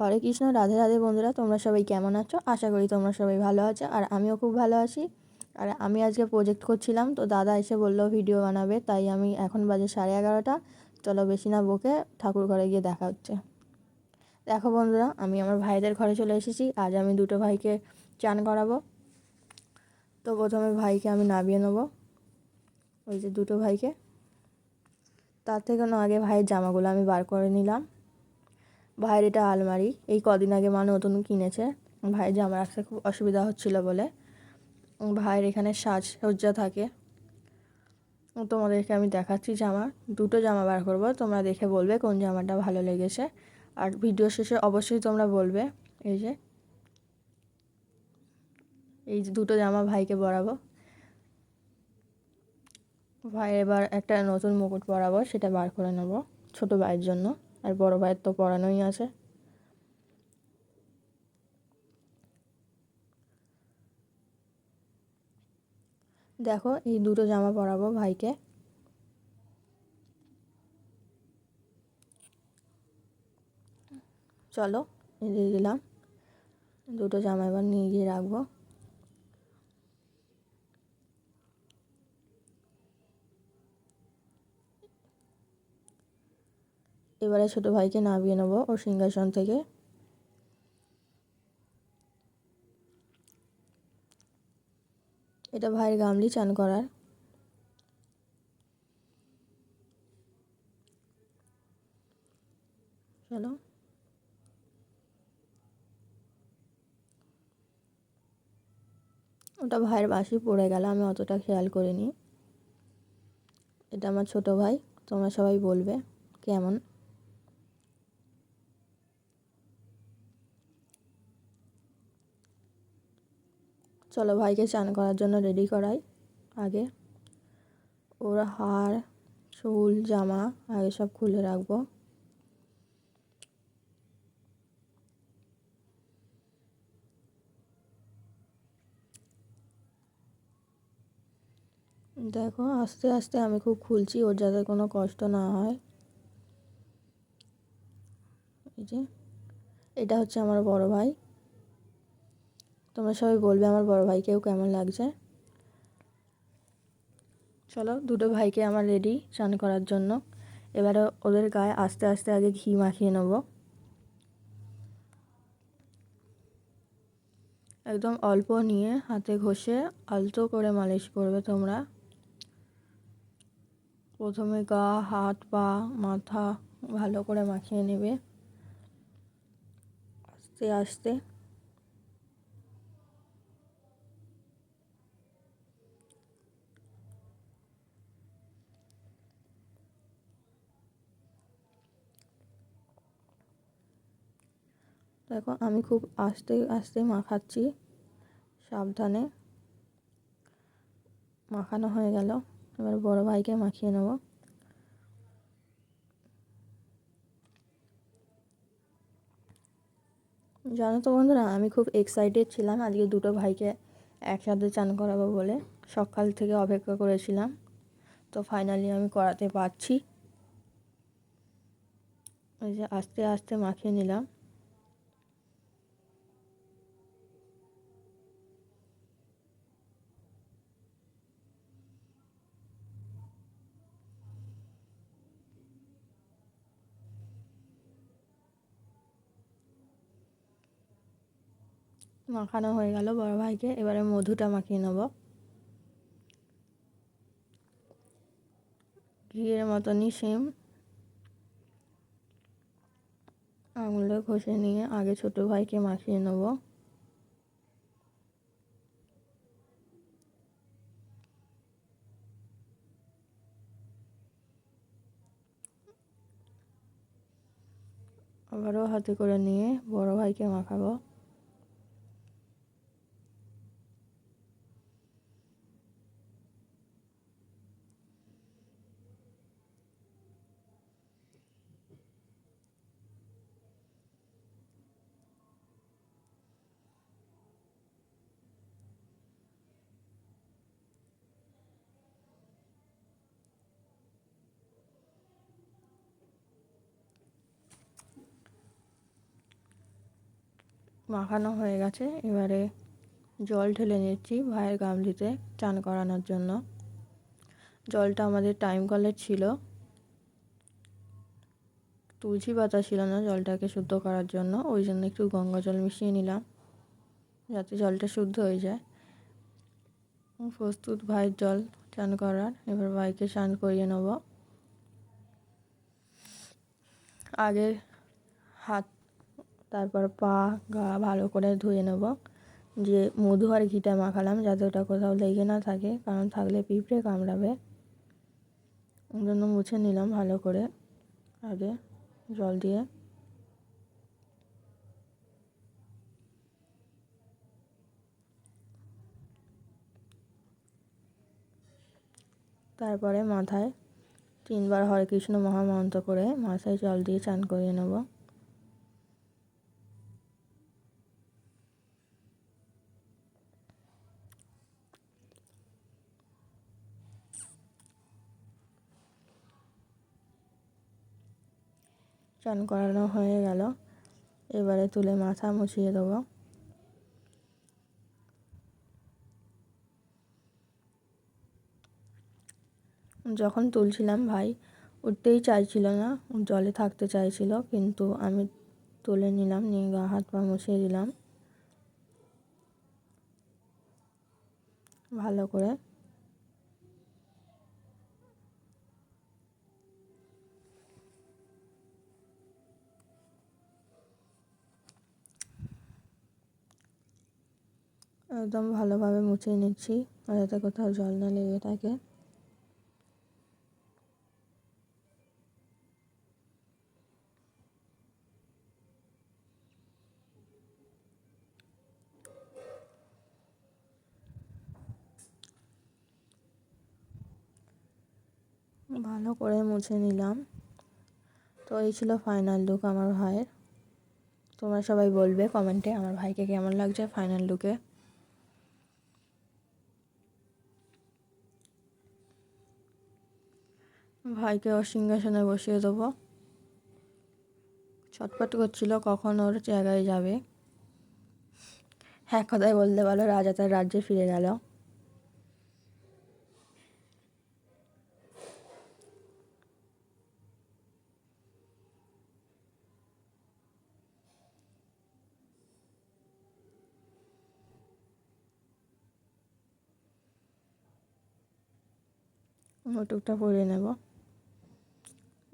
হরে কৃষ্ণ, রাধে রাধে বন্ধুরা, তোমরা সবাই কেমন আছো? আশা করি তোমরা সবাই ভালো আছো, আর আমিও খুব ভালো আছি। আর আমি আজকে প্রজেক্ট করছিলাম, তো দাদা এসে বলল ভিডিও বানাবে, তাই আমি এখন বাজে সাড়ে এগারোটা। চলো বেশি না বকে, ঠাকুর ঘরে গিয়ে দেখা হচ্ছে। দেখো বন্ধুরা, আমি আমার ভাইদের ঘরে চলে এসেছি, আজ আমি দুটো ভাইকে চান করাবো। তো প্রথমে ভাইকে আমি নামিয়ে নেব, ওই যে দুটো ভাইকে। তার থেকে আগে ভাইয়ের জামাগুলো আমি বার করে নিলাম। ভাইয়ের এটা আলমারি। এই কদিন আগে মা নতুন কিনেছে। ভাইয়ের জামা রাখতে খুব অসুবিধা হচ্ছিল বলে। ভাইয়ের এখানে সাজসজ্জা থাকে। তোমাদেরকে আমি দেখাচ্ছি জামা। দুটো জামা বার করব। তোমরা দেখে বলবে কোন জামাটা ভালো লেগেছে। আর ভিডিও শেষে অবশ্যই তোমরা বলবে। এই যে। এই দুটো জামা ভাইকে পরাবো। ভাই এবার একটা নতুন মুকুট পরাবো, সেটা বার করে নেব ছোট ভাইয়ের জন্য। আর বড় ভাইয়ের তো পরানোই আছে। দেখো, এই দুটো জামা পরাবো ভাইকে। চলো দিয়ে দিলাম দুটো জামা এবার নিয়ে গিয়ে রাখব। এবারে ছোটো ভাইকে নামিয়ে নেব ও সিংহাসন থেকে। এটা ভাইয়ের গামলি চান করার। চলো। ওটা ভাইয়ের বাসি পড়ে গেল, আমি অতটা খেয়াল করিনি। এটা আমার ছোট ভাই, তোমরা সবাই বলবে কেমন। চলো ভাইকে চান করার জন্য রেডি করাই। আগে ওর হার, চুল, জামা আগে সব খুলে রাখব। দেখো, আস্তে আস্তে আমি খুব খুলছি, ওর যাতে কোনো কষ্ট না হয়। এই যে, এটা হচ্ছে আমার বড় ভাই। তোমরা সবাই বলবে আমার বড় ভাইকেও কেমন লাগছে। চলো, দুটো ভাইকে আমার রেডি চান করার জন্য। এবারে ওদের গায়ে আস্তে আস্তে আগে ঘি মাখিয়ে নেব। একদম অল্প নিয়ে হাতে ঘষে আলতো করে মালিশ করবে তোমরা। প্রথমে গা, হাত, পা, মাথা ভালো করে মাখিয়ে নেবে। আস্তে আস্তে। দেখো, আমি খুব আস্তে আস্তে মাখাচ্ছি। সাবধানে। মাখানো হয়ে গেল। এবার বড় ভাইকে মাখিয়ে নেব। জানো তো বন্ধুরা, আমি খুব এক্সাইটেড ছিলাম। আজকে দুটো ভাইকে একসাথে চান করাবো বলে। সকাল থেকে অপেক্ষা করেছিলাম। তো ফাইনালি আমি করাতে পারছি। ওই যে আস্তে আস্তে মাখিয়ে নিলাম। মাখানো হয়ে গেল বড় ভাইকে। এবারে মধুটা মাখিয়ে নেব। ঘিয়ের মতনই সেম আঙুলে ঘষে নিয়ে আগে ছোট ভাইকে মাখিয়ে নেব। আবারও হাতে করে নিয়ে বড় ভাইকে মাখাবো। মাখানো হয়ে গেছে। এবারে জল ঢেলে নিচ্ছি ভাইয়ের গামলিতে চান করানোর জন্য। জলটা আমাদের টাইম কলের ছিল। তুলসী পাতা ছিল না জলটাকে শুদ্ধ করার জন্য, ওই জন্য একটু গঙ্গা জল মিশিয়ে নিলাম, যাতে জলটা শুদ্ধ হয়ে যায়। প্রস্তুত ভাইয়ের জল চান করার, এবার ভাইকে স্নান করিয়ে নেব। আগে হাত তারপর পা, গা ভালো করে ধুয়ে নেব। যে মধু আর ঘিটা মাখালাম যাতে ওটা কোথাও লেগে না থাকে, কারণ থাকলে পিঁপড়ে কামড়াবে। ওই জন্য মুছে নিলাম ভালো করে আগে জল দিয়ে। তারপরে মাথায় তিনবার হরে কৃষ্ণ মহামন্ত্র করে মাথায় জল দিয়ে চান করিয়ে নেব। চান করানো হয়ে গেল। এবারে তুলে মাথা মুছিয়ে দেবো। যখন তুলছিলাম ভাই, উঠতেই চাইছিল না, জলে থাকতে চাইছিল, কিন্তু আমি তুলে নিলাম, নিয়ে গা, হাত পা মুছিয়ে দিলাম। ভালো করে একদম ভালোভাবে মুছে নিচ্ছি যাতে কোথাও জল না লেগে থাকে। ভালো করে মুছে নিলাম। তো এই ছিল ফাইনাল লুক আমার ভাইয়ের। তোমরা সবাই বলবে কমেন্টে আমার ভাইকে কেমন লাগছে ফাইনাল লুকে ভাইকে ওর সিংহাসনে বসিয়ে দেবো। ছটপট করছিল কখন ওর জায়গায় যাবে। হ্যাঁ কথায় বলতে পারো, রাজা তার রাজ্যে ফিরে গেল। মুটুকটা পরিয়ে নেব।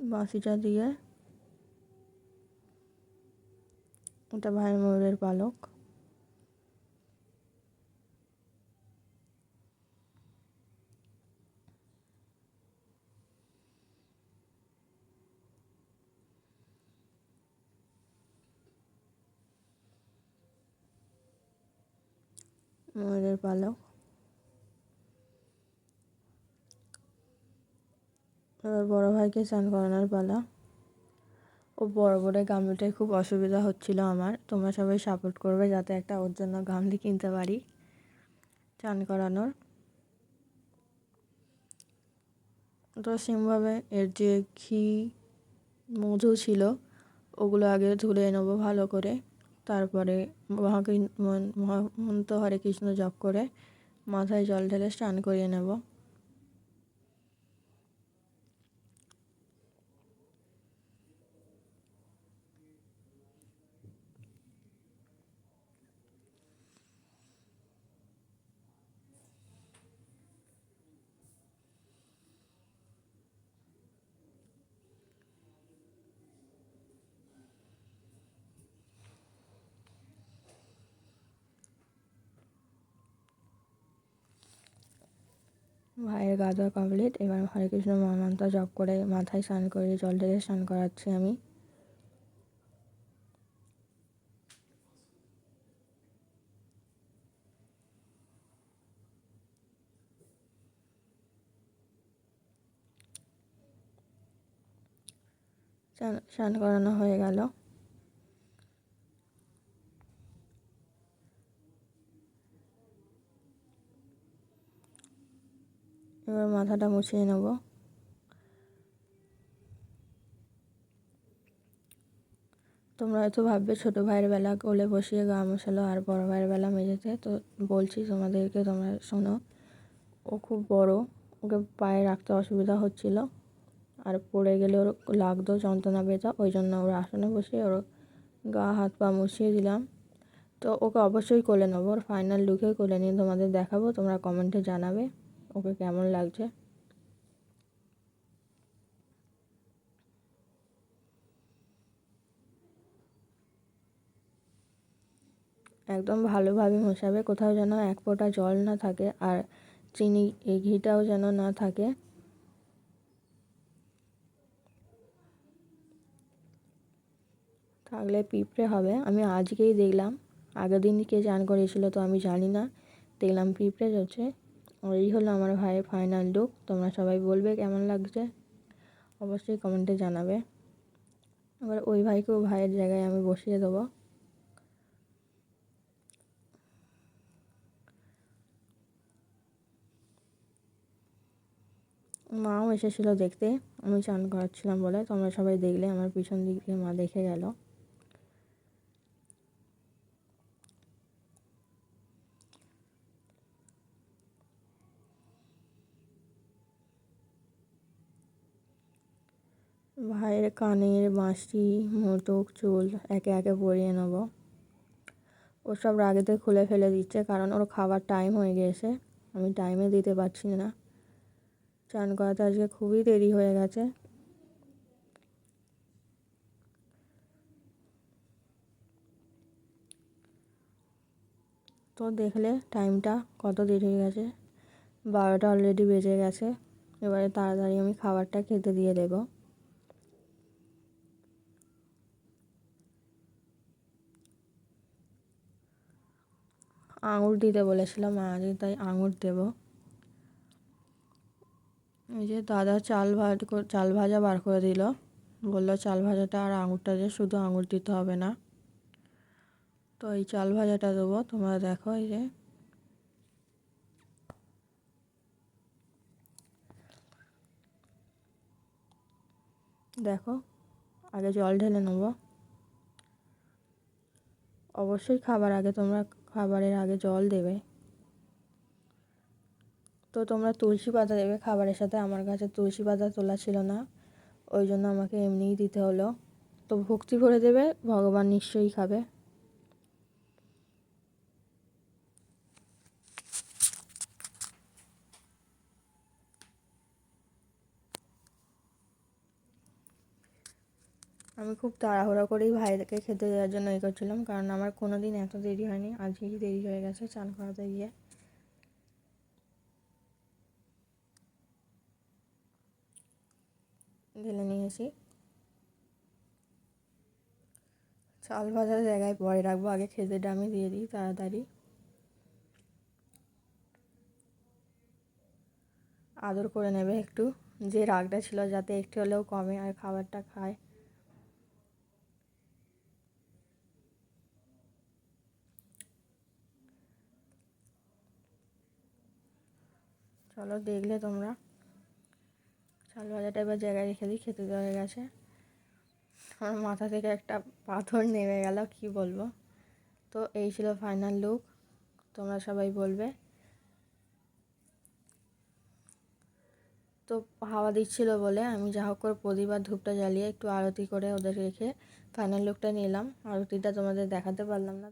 বাঁশিটা দিয়ে ওটা ভাইয়ের ময়ূরের পালক ময়ূরের পালক এবার বড়ো ভাইকে স্নান করানোর পালা। ও বড় বড় গামলিটায় খুব অসুবিধা হচ্ছিল আমার। তোমরা সবাই সাপোর্ট করবে যাতে একটা ওর জন্য গামলি কিনতে পারি চান করানোর। তো সেমভাবে এর যে ঘি মধু ছিল, ওগুলো আগে ধুলে নেব ভালো করে। তারপরে মহামন্ত হরে কৃষ্ণ জপ করে মাথায় জল ঢেলে স্নান করিয়ে নেব। ভাইয়ের গা ধোয়া কমপ্লিট এবার হরে কৃষ্ণ মহামন্ত্র জপ করে মাথায় স্নান করে জল ঢেলে স্নান করাচ্ছি আমি। স্নান করানো হয়ে গেল। মাথাটা মুছিয়ে নেব। তোমরা তোমরা হয়তো ভাববে, ছোটো ভাইয়ের বেলা কোলে বসিয়ে গা মশালো আর বড় ভাইয়ের বেলা মেঝেতে। তো বলছি তোমাদেরকে, তোমরা শোনো, ও খুব বড়, ওকে পায়ে রাখতে অসুবিধা হচ্ছিল। আর পড়ে গেলে ওর লাগতো যন্ত্রণা পেতো ওই জন্য ওর আসনে বসিয়ে ওর গা, হাত, পা মুছিয়ে দিলাম। তো ওকে অবশ্যই কোলে নেব, ওর ফাইনাল লুকে কোলে নিয়ে তোমাদের দেখাবো, তোমরা কমেন্টে জানাবে। ওকে কেমন লাগছে? একদম ভালোভাবে মেশাবে, কোথাও যেন এক ফোঁটা জল না থাকে আর চিনি এই ঘিটাও যেন না থাকে। থাকলে পিঁপড়ে হবে, আমি আজকেই দেখলাম। আগের দিন কে চান করেছিল তো আমি জানি না, দেখলাম পিঁপড়ে হচ্ছে এই হলো আমার ভাইয়ের ফাইনাল লুক তোমরা সবাই বলবে কেমন লাগছে? অবশ্যই কমেন্টে জানাবে। এবার ওই ভাইকেও ভাইয়ের জায়গায় আমি বসিয়ে দেবো। মাও এসেছিল দেখতে। আমি চান করাচ্ছিলাম বলে। তোমরা সবাই দেখলে, আমার পিছন দিক দিয়ে মা দেখে গেল। ভাইয়ের কানের বাঁশি মোটক চুল একে একে পরিয়ে নেব। নেব সব রাগেতে খুলে ফেলে দিচ্ছে কারণ ওর খাবার টাইম হয়ে গিয়েছে আমি টাইমে দিতে পারছি না। চান করাতে আজকে খুবই দেরি হয়ে গেছে। তো দেখলে টাইমটা কত দেরি হয়ে গেছে। বারোটা অলরেডি বেজে গেছে। এবারে তাড়াতাড়ি আমি খাবারটা খেতে দিয়ে দেবো। আঙুর দিতে বলেছিলাম আজকে তাই আঙুর দেবো। এই যে দাদা চাল ভাজ চাল ভাজা বার করে দিল। বলল, চাল ভাজাটা আর আঙুরটা যে শুধু আঙুর দিতে হবে না। তো এই চাল ভাজাটা দেবো, তোমরা দেখো এই যে। দেখো, আগে জল ঢেলে নেব। অবশ্যই খাবার আগে তোমরা খাবারের আগে জল দেবে। তো তোমরা তুলসী পাতা দেবে খাবারের সাথে। আমার কাছে তুলসী পাতা তোলা ছিল না। ওই জন্য আমাকে এমনিই দিতে হলো। তো ভক্তি ভরে দেবে, ভগবান নিশ্চয়ই খাবে। আমি খুব তাড়াহুড়ো করেই ভাইকে খেতে দেওয়ার জন্য এ করছিলাম, কারণ আমার কোনো দিন এত দেরি হয়নি। আজকেই দেরি হয়ে গেছে, চান করাতে গিয়ে। ঢেলে নিয়েছি। চাল ভাজার জায়গায় পরে রাখব, আগে খেতেটা আমি দিয়ে দিই তাড়াতাড়ি। আদর করে নেবে একটু, যে রাগটা ছিল যাতে একটু হলেও কমে আর খাবারটা খায়। চলো দেখলে তোমরা। চাল ভাজাটা এবার জায়গায় রেখে দিই, খেতে দেওয়া হয়ে গেছে। আমার মাথা থেকে একটা পাথর নেমে গেল, কি বলব? তো এই ছিল ফাইনাল লুক তোমরা সবাই বলবে। তো হাওয়া দিচ্ছিল বলে আমি যা হোক করে প্রদীপ ধূপটা জ্বালিয়ে একটু আরতি করে ওদের রেখে ফাইনাল লুকটা নিলাম। আরতিটা তোমাদের দেখাতে পারলাম না।